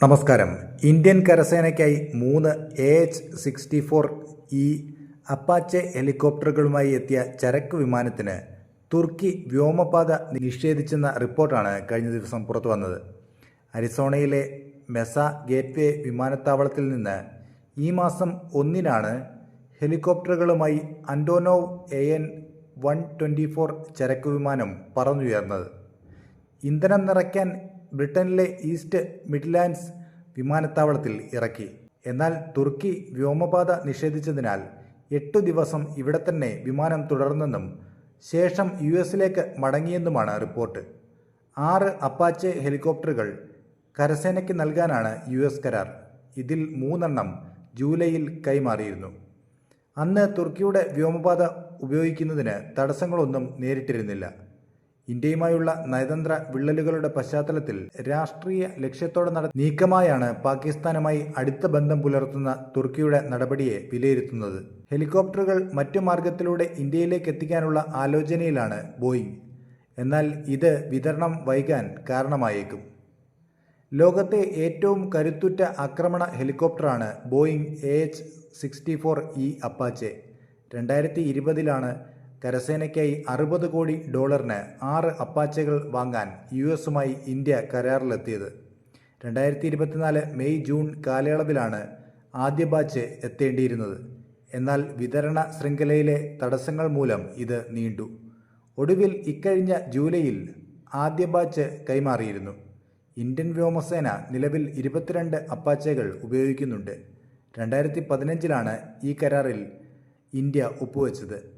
നമസ്കാരം. ഇന്ത്യൻ കരസേനയ്ക്കായി മൂന്ന് A H sixty four E Apache ഹെലികോപ്റ്ററുകളുമായി എത്തിയ ചരക്ക് വിമാനത്തിന് തുർക്കി വ്യോമപാത നിഷേധിച്ചെന്ന റിപ്പോർട്ടാണ് കഴിഞ്ഞ ദിവസം പുറത്തു വന്നത്. അരിസോണയിലെ മെസ ഗേറ്റ്വേ വിമാനത്താവളത്തിൽ നിന്ന് ഈ മാസം ഒന്നിനാണ് ഹെലികോപ്റ്ററുകളുമായി Antonov A N one twenty four ചരക്ക് വിമാനം പറന്നുയർന്നത്. ഇന്ധനം നിറയ്ക്കാൻ ബ്രിട്ടനിലെ ഈസ്റ്റ് മിഡ്ലാൻഡ്സ് വിമാനത്താവളത്തിൽ ഇറക്കി. എന്നാൽ തുർക്കി വ്യോമപാത നിഷേധിച്ചതിനാൽ എട്ടു ദിവസം ഇവിടെ തന്നെ വിമാനം തുടർന്നെന്നും ശേഷം യു എസിലേക്ക് മടങ്ങിയെന്നുമാണ് റിപ്പോർട്ട്. ആറ് അപ്പാച്ചെ ഹെലികോപ്റ്ററുകൾ കരസേനയ്ക്ക് നൽകാനാണ് യു എസ് കരാർ. ഇതിൽ മൂന്നെണ്ണം ജൂലൈയിൽ കൈമാറിയിരുന്നു. അന്ന് തുർക്കിയുടെ വ്യോമപാത ഉപയോഗിക്കുന്നതിന് തടസ്സങ്ങളൊന്നും നേരിട്ടിരുന്നില്ല. ഇന്ത്യയുമായുള്ള നയതന്ത്ര വിള്ളലുകളുടെ പശ്ചാത്തലത്തിൽ രാഷ്ട്രീയ ലക്ഷ്യത്തോടെ നട നീക്കമായാണ് പാകിസ്ഥാനുമായി അടുത്ത ബന്ധം പുലർത്തുന്ന തുർക്കിയുടെ നടപടിയെ വിലയിരുത്തുന്നത്. ഹെലികോപ്റ്ററുകൾ മറ്റു മാർഗത്തിലൂടെ ഇന്ത്യയിലേക്ക് എത്തിക്കാനുള്ള ആലോചനയിലാണ് ബോയിങ്. എന്നാൽ ഇത് വിതരണം വൈകാൻ കാരണമായേക്കും. ലോകത്തെ ഏറ്റവും കരുത്തുറ്റ ആക്രമണ ഹെലികോപ്റ്ററാണ് Boeing A H sixty four E Apache. രണ്ടായിരത്തി ഇരുപതിലാണ് കരസേനയ്ക്കായി അറുപത് കോടി ഡോളറിന് ആറ് അപ്പാച്ചകൾ വാങ്ങാൻ യു എസുമായി ഇന്ത്യ കരാറിലെത്തിയത്. രണ്ടായിരത്തി ഇരുപത്തിനാല് മെയ് ജൂൺ കാലയളവിലാണ് ആദ്യ ബാച്ച് എത്തേണ്ടിയിരുന്നത്. എന്നാൽ വിതരണ ശൃംഖലയിലെ തടസ്സങ്ങൾ മൂലം ഇത് നീണ്ടു. ഒടുവിൽ ഇക്കഴിഞ്ഞ ജൂലൈയിൽ ആദ്യ ബാച്ച് കൈമാറിയിരുന്നു. ഇന്ത്യൻ വ്യോമസേന നിലവിൽ ഇരുപത്തിരണ്ട് അപ്പാച്ചകൾ ഉപയോഗിക്കുന്നുണ്ട്. രണ്ടായിരത്തി പതിനഞ്ചിലാണ് ഈ കരാറിൽ ഇന്ത്യ ഒപ്പുവെച്ചത്.